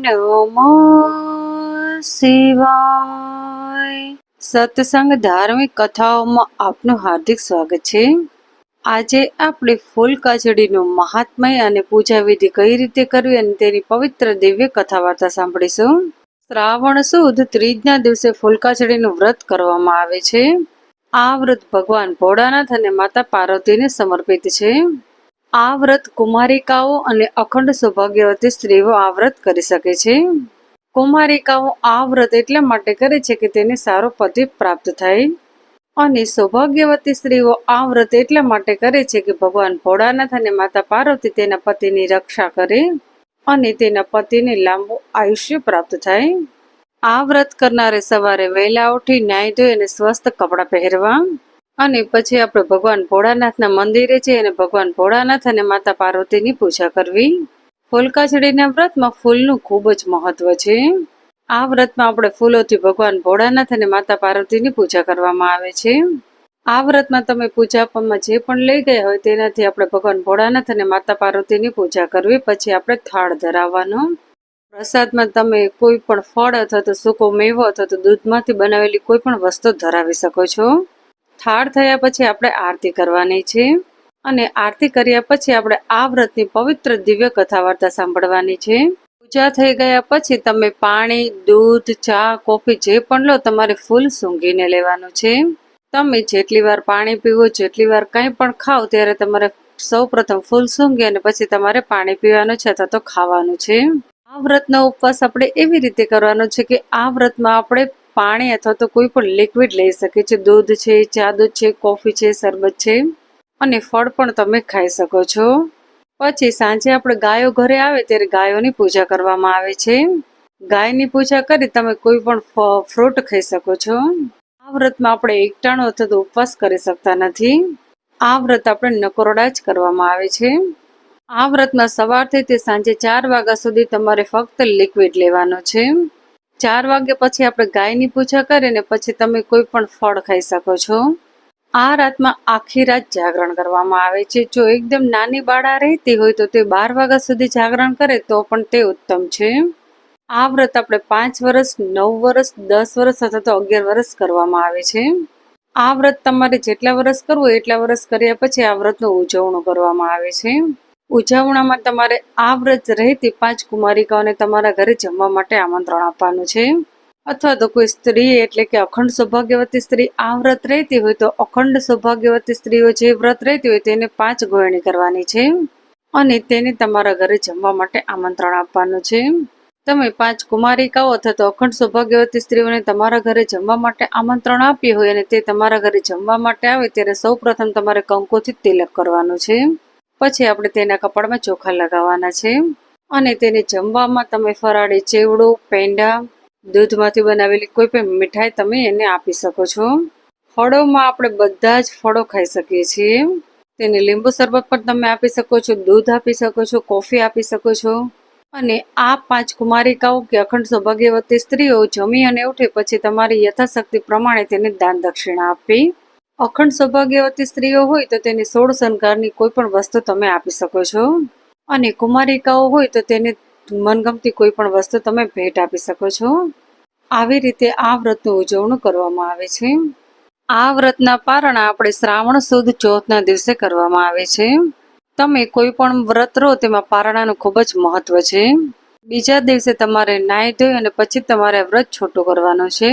નમો શિવાય સત્સંગ ધાર્મિક કથાઓમાં આપનું હાર્દિક સ્વાગત છે। આજે આપણે ફૂલ કાજડીનું મહાત્મય અને પૂજા વિધિ કઈ રીતે કરવી અને તેની પવિત્ર દિવ્ય કથા વાર્તા સાંભળીશું? શ્રાવણ સુદ ત્રીજના દિવસે ફૂલકાચડીનું વ્રત કરવામાં આવે છે. આ વ્રત ભગવાન ભોળાનાથ અને માતા પાર્વતીને સમર્પિત છે. આ વ્રત કુમારિકાઓ અને અખંડ સૌભાગ્યવતી સ્ત્રીઓ આ વ્રત કરી શકે છે. કુમારિકાઓ આ વ્રત એટલા માટે કરે છે કે તેને સારો પતિ પ્રાપ્ત થાય. અને સૌભાગ્યવતી સ્ત્રીઓ આ વ્રત એટલા માટે કરે છે કે ભગવાન ભોળાનાથ અને માતા પાર્વતી તેના પતિની રક્ષા કરે અને તેના પતિને લાંબુ આયુષ્ય પ્રાપ્ત થાય. આ વ્રત કરનારે સવારે વહેલા ઉઠી નાહી ધોઈ અને સ્વસ્થ કપડાં પહેરવા. અને પછી આપણે ભગવાન ભોળાનાથના મંદિરે જઈ અને ભગવાન ભોળાનાથ અને માતા પાર્વતીની પૂજા કરવી. ફૂલકાછડીના વ્રતમાં ફૂલનું ખૂબ જ મહત્વ છે. આ વ્રતમાં આપણે ફૂલોથી ભગવાન ભોળાનાથ અને માતા પાર્વતીની પૂજા કરવામાં આવે છે. આ વ્રતમાં તમે પૂજા પૂજાપમાં જે પણ લઈ ગયા હોય તેનાથી આપણે ભગવાન ભોળાનાથ અને માતા પાર્વતીની પૂજા કરવી, પછી આપણે થાળ ધરાવવાનો. પ્રસાદમાં તમે કોઈ પણ ફળ અથવા તો સૂકો મેવો અથવા તો દૂધમાંથી બનાવેલી કોઈ પણ વસ્તુ ધરાવી શકો છો. થાળ થયા પછી આપણે આરતી કરવાની છે અને આરતી કર્યા પછી આપણે આ વ્રતની પવિત્ર દિવ્ય કથા વાર્તા સાંભળવાની છે. પૂજા થઈ ગયા પછી તમે પાણી, દૂધ, ચા, કોફી જે પણ લો તમારે ફૂલ સૂંઘીને લેવાનું છે. તમે જેટલી વાર પાણી પીવો, જેટલી વાર કંઈ પણ ખાઓ ત્યારે તમારે સૌ પ્રથમ ફૂલ સૂંઘી અને પછી તમારે પાણી પીવાનું છે અથવા તો ખાવાનું છે. આ વ્રતનો ઉપવાસ આપણે એવી રીતે કરવાનો છે કે આ વ્રતમાં આપણે પાણી અથવા તો કોઈ પણ લિક્વિડ લઈ શકીએ છીએ દૂધ છે, ચા દૂધ છે કોફી છે, શરબત છે અને ફળ પણ તમે ખાઈ શકો છો. પછી સાંજે આપણે ગાયો ઘરે આવે ત્યારે ગાયોની પૂજા કરવામાં આવે છે. ગાયની પૂજા કરી તમે કોઈ પણ ફ્રૂટ ખાઈ શકો છો. આ વ્રતમાં આપણે એકટાણું અથવા તો ઉપવાસ કરી શકતા નથી. આ વ્રત આપણે નકોરડા જ કરવામાં આવે છે. આ વ્રતમાં સવારથી તે સાંજે ચાર વાગ્યા સુધી તમારે ફક્ત લિક્વિડ લેવાનું છે. ચાર વાગ્યા પછી આપણે ગાયની પૂજા કરીને પછી તમે કોઈ પણ ફળ ખાઈ શકો છો. આ રાતમાં આખી રાત જાગરણ કરવામાં આવે છે. જો એકદમ નાની બાળા રહેતી હોય તો તે બાર વાગ્યા સુધી જાગરણ કરે તો પણ તે ઉત્તમ છે. આ વ્રત આપણે પાંચ વર્ષ નવ વર્ષ દસ વર્ષ અથવા તો અગિયાર વર્ષ કરવામાં આવે છે. આ વ્રત તમારે જેટલા વર્ષ કરવું એટલા વર્ષ કર્યા પછી આ વ્રતનું ઉજવણું કરવામાં આવે છે. ઉજવણામાં તમારે આ વ્રત રહેતી પાંચ કુમારિકાઓને તમારા ઘરે જમવા માટે આમંત્રણ આપવાનું છે. અથવા તો કોઈ સ્ત્રી એટલે કે અખંડ સૌભાગ્યવતી સ્ત્રી આ વ્રત રહેતી હોય તો અખંડ સૌભાગ્યવતી સ્ત્રીઓ જે વ્રત રહેતી હોય તેને પાંચ ગોળણી કરવાની છે. અને તેને તમારા ઘરે જમવા માટે આમંત્રણ આપવાનું છે. તમે પાંચ કુમારિકાઓ અથવા તો અખંડ સૌભાગ્યવતી સ્ત્રીઓને તમારા ઘરે જમવા માટે આમંત્રણ આપ્યું હોય અને તે તમારા ઘરે જમવા માટે આવે ત્યારે સૌપ્રથમ તમારે કંકોથી તિલક કરવાનું છે. પછી આપણે તેના કપાળમાં ચોખા લગાવવાના છે. અને તેને જમવામાં તમે ફરાળી ચેવડું, પેંડા, દૂધમાંથી બનાવેલી કોઈ પણ મીઠાઈ તમે એને આપી શકો છો. ફળોમાં આપણે બધા જ ફળો ખાઈ શકીએ છીએ. તેને લીંબુ શરબત પણ તમે આપી શકો છો, દૂધ આપી શકો છો, કોફી આપી શકો છો. અને આ પાંચ કુમારિકાઓ કે અખંડ સૌભાગ્યવતી સ્ત્રીઓ જમી અને ઉઠે પછી તમારી યથાશક્તિ પ્રમાણે તેને દાન દક્ષિણા આપી. અખંડ સૌભાગ્યવતી સ્ત્રીઓ હોય તો તેની સોળ શણગારની કોઈ પણ વસ્તુ તમે આપી શકો છો. અને કુમારિકાઓ હોય તો તેને મનગમતી કોઈ પણ વસ્તુ તમે ભેટ આપી શકો છો. આવી રીતે આ વ્રતનું ઉજવણું કરવામાં આવે છે. આ વ્રતના પારણા આપણે શ્રાવણ સુદ ચોથના દિવસે કરવામાં આવે છે. તમે કોઈ પણ વ્રત રહો તેમાં પારણાનું ખૂબ જ મહત્વ છે. બીજા દિવસે તમારે નાહી ધોઈ અને પછી તમારે વ્રત છોટું કરવાનું છે.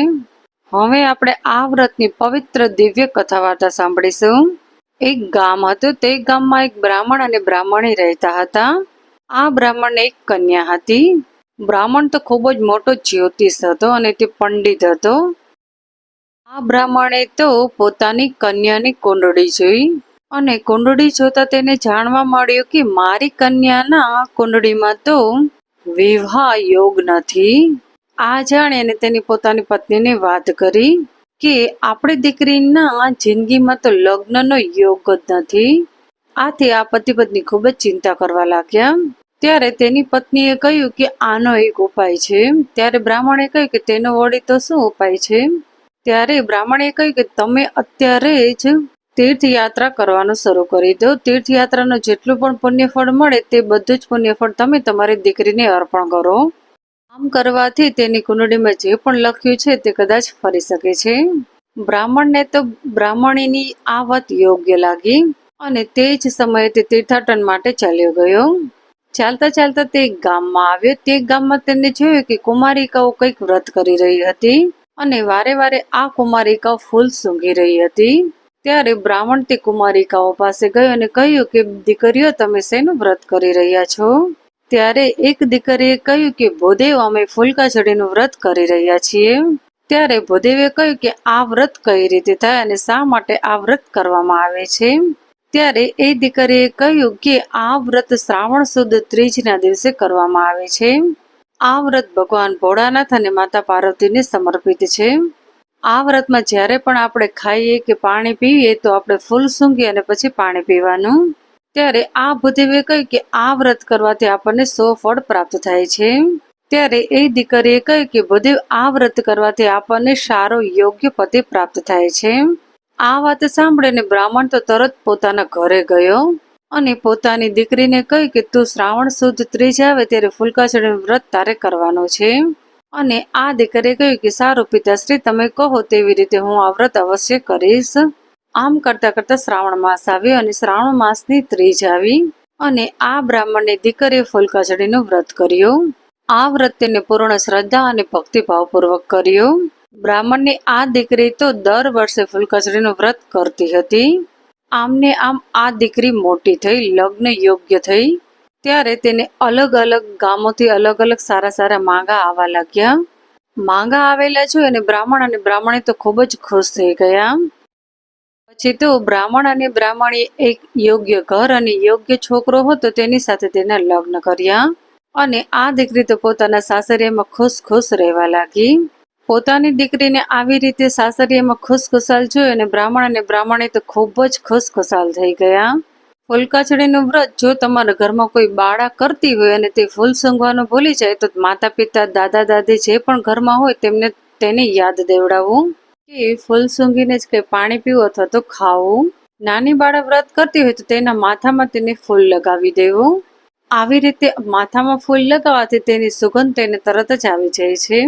હવે આપણે આ વ્રતની પવિત્ર દિવ્ય કથા વાર્તા સાંભળીશું. એક ગામ હતું, તે ગામમાં એક બ્રાહ્મણ અને બ્રાહ્મણી રહેતા હતા. આ બ્રાહ્મણને એક કન્યા હતી. બ્રાહ્મણ તો ખૂબ જ મોટો જ્યોતિષ હતો અને તે પંડિત હતો. આ બ્રાહ્મણે તો પોતાની કન્યાની કુંડળી જોઈ અને કુંડળી જોતા તેને જાણવા મળ્યું કે મારી કન્યાના કુંડળીમાં તો વિવાહ યોગ નથી. આ જાણી અને તેની પોતાની પત્નીને વાત કરી કે આપણી દીકરીના જિંદગીમાં તો લગ્નનો યોગ જ નથી. આથી આ પતિ પત્ની ખૂબ જ ચિંતા કરવા લાગ્યા. ત્યારે તેની પત્નીએ કહ્યું કે આનો એક ઉપાય છે. ત્યારે બ્રાહ્મણે કહ્યું કે તેનો વળી તો શું ઉપાય છે? ત્યારે બ્રાહ્મણે કહ્યું કે તમે અત્યારે જ તીર્થયાત્રા કરવાનું શરૂ કરી દો. તીર્થયાત્રાનું જેટલું પણ પુણ્યફળ મળે તે બધું જ પુણ્યફળ તમે તમારી દીકરીને અર્પણ કરો. આમ કરવાથી તેની કુંડળીમાં જે પણ લખ્યું છે તે કદાચ ફરી શકે છે. બ્રાહ્મણને તો બ્રાહ્મણીની આ વાત યોગ્ય લાગી અને તે જ સમયે તે તીર્થાટન માટે ચાલ્યો ગયો. ચાલતા ચાલતા તે ગામમાં આવ્યો. તે ગામમાં તેને જોયું કે કુમારિકાઓ કંઈક વ્રત કરી રહી હતી અને વારે વારે આ કુમારિકાઓ ફૂલ સૂંઘી રહી હતી. ત્યારે બ્રાહ્મણ તે કુમારિકાઓ પાસે ગયો અને કહ્યું કે, દીકરીઓ, તમે શેનું વ્રત કરી રહ્યા છો? ત્યારે એક દીકરીએ કહ્યું કે, ભૂદેવ, અમે ફૂલકા ચડીનું વ્રત કરી રહ્યા છીએ. ત્યારે ભૂદેવે કહ્યું કે, આ વ્રત કઈ રીતે થાય અને શા માટે આ વ્રત કરવામાં આવે છે? ત્યારે એ દીકરીએ કહ્યું કે, આ વ્રત શ્રાવણ સુદ ત્રીજના દિવસે કરવામાં આવે છે. આ વ્રત ભગવાન ભોળાનાથ અને માતા પાર્વતીને સમર્પિત છે. આ વ્રતમાં જ્યારે પણ આપણે ખાઈએ કે પાણી પીએ તો આપણે ફૂલ સૂંઘીએ અને પછી પાણી પીવાનું. ત્યારે આ ભૂદેવે કહ્યું કે આ વ્રત કરવાથી આપણને સો ફળ પ્રાપ્ત થાય છે. ત્યારે એ દીકરીએ કહ્યું કે ભૂદેવ, આ વ્રત કરવાથી આપણને સારો, યોગ્ય પતિ પ્રાપ્ત થાય છે. આ વાત સાંભળીને બ્રાહ્મણ તો તરત પોતાના ઘરે ગયો અને પોતાની દીકરીને કહ્યું કે તું શ્રાવણ સુદ ત્રીજ આવે ત્યારે ફૂલકાચડીનું વ્રત તારે કરવાનું છે. અને આ દીકરીએ કહ્યું કે સારું પિતાશ્રી, તમે કહો તેવી રીતે હું આ વ્રત અવશ્ય કરીશ. આમ કરતા કરતા શ્રાવણ માસ આવ્યો અને શ્રાવણ માસની ત્રીજ આવી અને આ બ્રાહ્મણની દીકરીએ ફૂલકાચડીનું વ્રત કર્યું. આ વ્રત તેને પૂર્ણ શ્રદ્ધા અને ભક્તિભાવપૂર્વક કર્યું. બ્રાહ્મણની આ દીકરી તો દર વર્ષે ફૂલકચડીનું વ્રત કરતી હતી. આમને આમ આ દીકરી મોટી થઈ, લગ્ન યોગ્ય થઈ. ત્યારે તેને અલગ અલગ ગામોથી અલગ અલગ સારા સારા માંગા આવવા લાગ્યા. માંગા આવેલા જોઈ અને બ્રાહ્મણ અને બ્રાહ્મણી તો ખૂબ જ ખુશ થઈ ગયા. પછી તો બ્રાહ્મણ અને બ્રાહ્મણે એક યોગ્ય ઘર અને યોગ્ય છોકરો હતો તેની સાથે તેના લગ્ન કર્યા. અને આ દીકરી તો પોતાના સાસરિયામાં ખુશ ખુશ રહેવા લાગી. પોતાની દીકરીને આવી રીતે સાસરિયામાં ખુશખુશાલ જોઈ અને બ્રાહ્મણ અને બ્રાહ્મણી તો ખૂબ જ ખુશખુશાલ થઈ ગયા. ફૂલકાછડીનું વ્રત જો તમારા ઘરમાં કોઈ બાળા કરતી હોય અને તે ફૂલ સૂંઘવાનું ભૂલી જાય તો માતા પિતા દાદા, દાદી જે પણ ઘરમાં હોય તેમને તેને યાદ દેવડાવવું કે ફૂલ સૂંઘીને જ કંઈ પાણી પીવું અથવા તો ખાવું? નાની બાળા વ્રત કરતી હોય તો તેના માથામાં તેને ફૂલ લગાવી દેવું. આવી રીતે માથામાં ફૂલ લગાવવાથી તેની સુગંધ તેને તરત જ આવી જાય છે.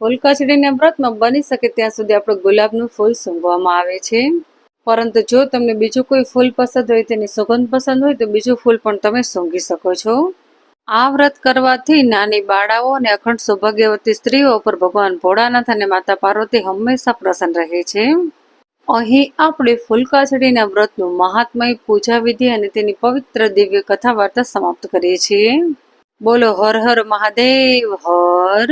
ફૂલ કચડીને વ્રતમાં બની શકે ત્યાં સુધી આપણે ગુલાબનું ફૂલ સૂંઘવામાં આવે છે. પરંતુ જો તમને બીજું કોઈ ફૂલ પસંદ હોય, તેની સુગંધ પસંદ હોય તો બીજું ફૂલ પણ તમે સૂંઘી શકો છો. આ વ્રત કરવાથી નાની બાળાઓ અને અખંડ સૌભાગ્યવતી સ્ત્રીઓ પર ભગવાન ભોળાનાથ અને માતા પાર્વતી હંમેશા પ્રસન્ન રહે છે. અહીં આપણે ફૂલકાછડીના વ્રતનું મહાત્મય પૂજા વિધિ અને તેની પવિત્ર દિવ્ય કથા વાર્તા સમાપ્ત કરીએ છીએ. બોલો હર હર મહાદેવ, હર